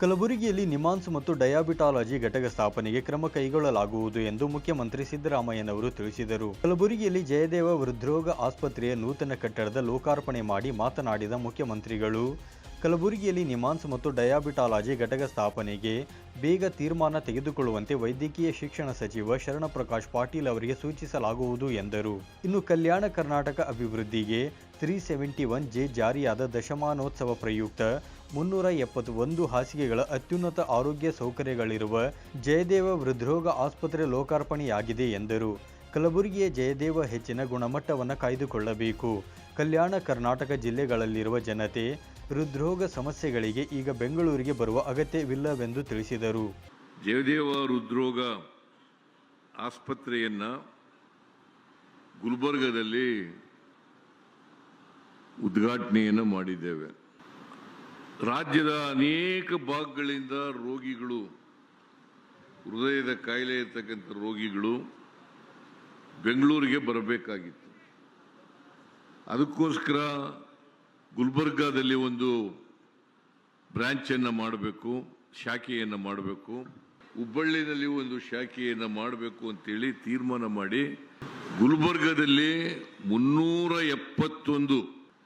ಕಲಬುರಗಿಯಲ್ಲಿ ನಿಮಾನ್ಸ್ ಮತ್ತು ಡಯಾಬಿಟಾಲಜಿ ಘಟಕ ಸ್ಥಾಪನೆಗೆ ಕ್ರಮ ಕೈಗೊಳ್ಳಲಾಗುವುದು ಎಂದು ಮುಖ್ಯಮಂತ್ರಿ ಸಿದ್ದರಾಮಯ್ಯನವರು ತಿಳಿಸಿದರು. ಕಲಬುರಗಿಯಲ್ಲಿ ಜಯದೇವ ಹೃದ್ರೋಗ ಆಸ್ಪತ್ರೆಯ ನೂತನ ಕಟ್ಟಡದ ಲೋಕಾರ್ಪಣೆ ಮಾಡಿ ಮಾತನಾಡಿದ ಮುಖ್ಯಮಂತ್ರಿಗಳು ಕಲಬುರಗಿಯಲ್ಲಿ ನಿಮಾನ್ಸ್ ಮತ್ತು ಡಯಾಬಿಟಾಲಜಿ ಘಟಕ ಸ್ಥಾಪನೆಗೆ ಬೇಗ ತೀರ್ಮಾನ ತೆಗೆದುಕೊಳ್ಳುವಂತೆ ವೈದ್ಯಕೀಯ ಶಿಕ್ಷಣ ಸಚಿವ ಶರಣಪ್ರಕಾಶ್ ಪಾಟೀಲ್ ಅವರಿಗೆ ಸೂಚಿಸಲಾಗುವುದು ಎಂದರು. ಇನ್ನು ಕಲ್ಯಾಣ ಕರ್ನಾಟಕ ಅಭಿವೃದ್ಧಿಗೆ ತ್ರೀ ಸೆವೆಂಟಿ ಒನ್ ಜೆ ಜಾರಿಯಾದ ದಶಮಾನೋತ್ಸವ ಪ್ರಯುಕ್ತ ಮುನ್ನೂರ ಎಪ್ಪತ್ತೊಂದು ಹಾಸಿಗೆಗಳ ಅತ್ಯುನ್ನತ ಆರೋಗ್ಯ ಸೌಕರ್ಯಗಳಿರುವ ಜಯದೇವ ಹೃದ್ರೋಗ ಆಸ್ಪತ್ರೆ ಲೋಕಾರ್ಪಣೆಯಾಗಿದೆ ಎಂದರು. ಕಲಬುರಗಿಯ ಜಯದೇವ ಹೆಚ್ಚಿನ ಗುಣಮಟ್ಟವನ್ನು ಕಾಯ್ದುಕೊಳ್ಳಬೇಕು. ಕಲ್ಯಾಣ ಕರ್ನಾಟಕ ಜಿಲ್ಲೆಗಳಲ್ಲಿರುವ ಜನತೆ ಹೃದ್ರೋಗ ಸಮಸ್ಯೆಗಳಿಗೆ ಈಗ ಬೆಂಗಳೂರಿಗೆ ಬರುವ ಅಗತ್ಯವಿಲ್ಲವೆಂದು ತಿಳಿಸಿದರು. ಜಯದೇವ ಹೃದ್ರೋಗ ಆಸ್ಪತ್ರೆಯನ್ನ ಗುಲ್ಬರ್ಗದಲ್ಲಿ ಉದ್ಘಾಟನೆಯನ್ನು ಮಾಡಿದ್ದೇವೆ. ರಾಜ್ಯದ ಅನೇಕ ಭಾಗಗಳಿಂದ ರೋಗಿಗಳು, ಹೃದಯದ ಕಾಯಿಲೆ ಇರ್ತಕ್ಕಂಥ ರೋಗಿಗಳು ಬೆಂಗಳೂರಿಗೆ ಬರಬೇಕಾಗಿತ್ತು. ಅದಕ್ಕೋಸ್ಕರ ಗುಲ್ಬರ್ಗಾದಲ್ಲಿ ಒಂದು ಬ್ರಾಂಚನ್ನು ಮಾಡಬೇಕು, ಶಾಖೆಯನ್ನು ಮಾಡಬೇಕು. ಹುಬ್ಬಳ್ಳಿನಲ್ಲಿ ಒಂದು ಶಾಖೆಯನ್ನು ಮಾಡಬೇಕು ಅಂತೇಳಿ ತೀರ್ಮಾನ ಮಾಡಿ ಗುಲ್ಬರ್ಗದಲ್ಲಿ ಮುನ್ನೂರ ಎಪ್ಪತ್ತೊಂದು.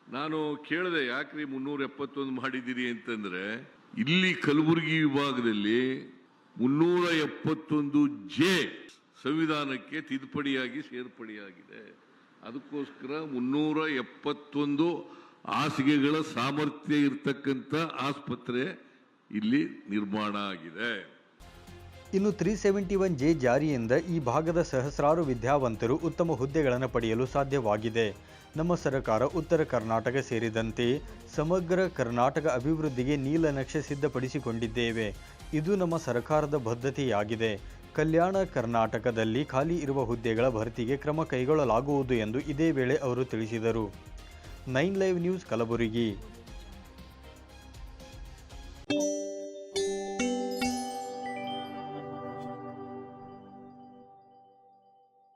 ನಾನು ಕೇಳಿದೆ, ಯಾಕ್ರಿ ಮುನ್ನೂರ ಎಪ್ಪತ್ತೊಂದು ಮಾಡಿದ್ದೀರಿ ಅಂತಂದ್ರೆ, ಇಲ್ಲಿ ಕಲಬುರಗಿ ವಿಭಾಗದಲ್ಲಿ ಮುನ್ನೂರ ಎಪ್ಪತ್ತೊಂದು ಜೆ ಸಂವಿಧಾನಕ್ಕೆ ತಿದ್ದುಪಡಿಯಾಗಿ ಸೇರ್ಪಡೆಯಾಗಿದೆ. ಅದಕ್ಕೋಸ್ಕರ ಮುನ್ನೂರ ಎಪ್ಪತ್ತೊಂದು ಹಾಸಿಗೆಗಳ ಸಾಮರ್ಥ್ಯ ಇರತಕ್ಕಂಥ ಆಸ್ಪತ್ರೆ ಇಲ್ಲಿ ನಿರ್ಮಾಣ ಆಗಿದೆ. ಇನ್ನು ತ್ರೀ ಸೆವೆಂಟಿ ಒನ್ ಜೆ ಜಾರಿಯಿಂದ ಈ ಭಾಗದ ಸಹಸ್ರಾರು ವಿದ್ಯಾವಂತರು ಉತ್ತಮ ಹುದ್ದೆಗಳನ್ನು ಪಡೆಯಲು ಸಾಧ್ಯವಾಗಿದೆ. ನಮ್ಮ ಸರ್ಕಾರ ಉತ್ತರ ಕರ್ನಾಟಕ ಸೇರಿದಂತೆ ಸಮಗ್ರ ಕರ್ನಾಟಕ ಅಭಿವೃದ್ಧಿಗೆ ನೀಲನಕ್ಷೆ ಸಿದ್ಧಪಡಿಸಿಕೊಂಡಿದ್ದೇವೆ. ಇದು ನಮ್ಮ ಸರ್ಕಾರದ ಬದ್ಧತೆಯಾಗಿದೆ. ಕಲ್ಯಾಣ ಕರ್ನಾಟಕದಲ್ಲಿ ಖಾಲಿ ಇರುವ ಹುದ್ದೆಗಳ ಭರ್ತಿಗೆ ಕ್ರಮ ಕೈಗೊಳ್ಳಲಾಗುವುದು ಎಂದು ಇದೇ ವೇಳೆ ಅವರು ತಿಳಿಸಿದರು. Nine live news Kalaburagi.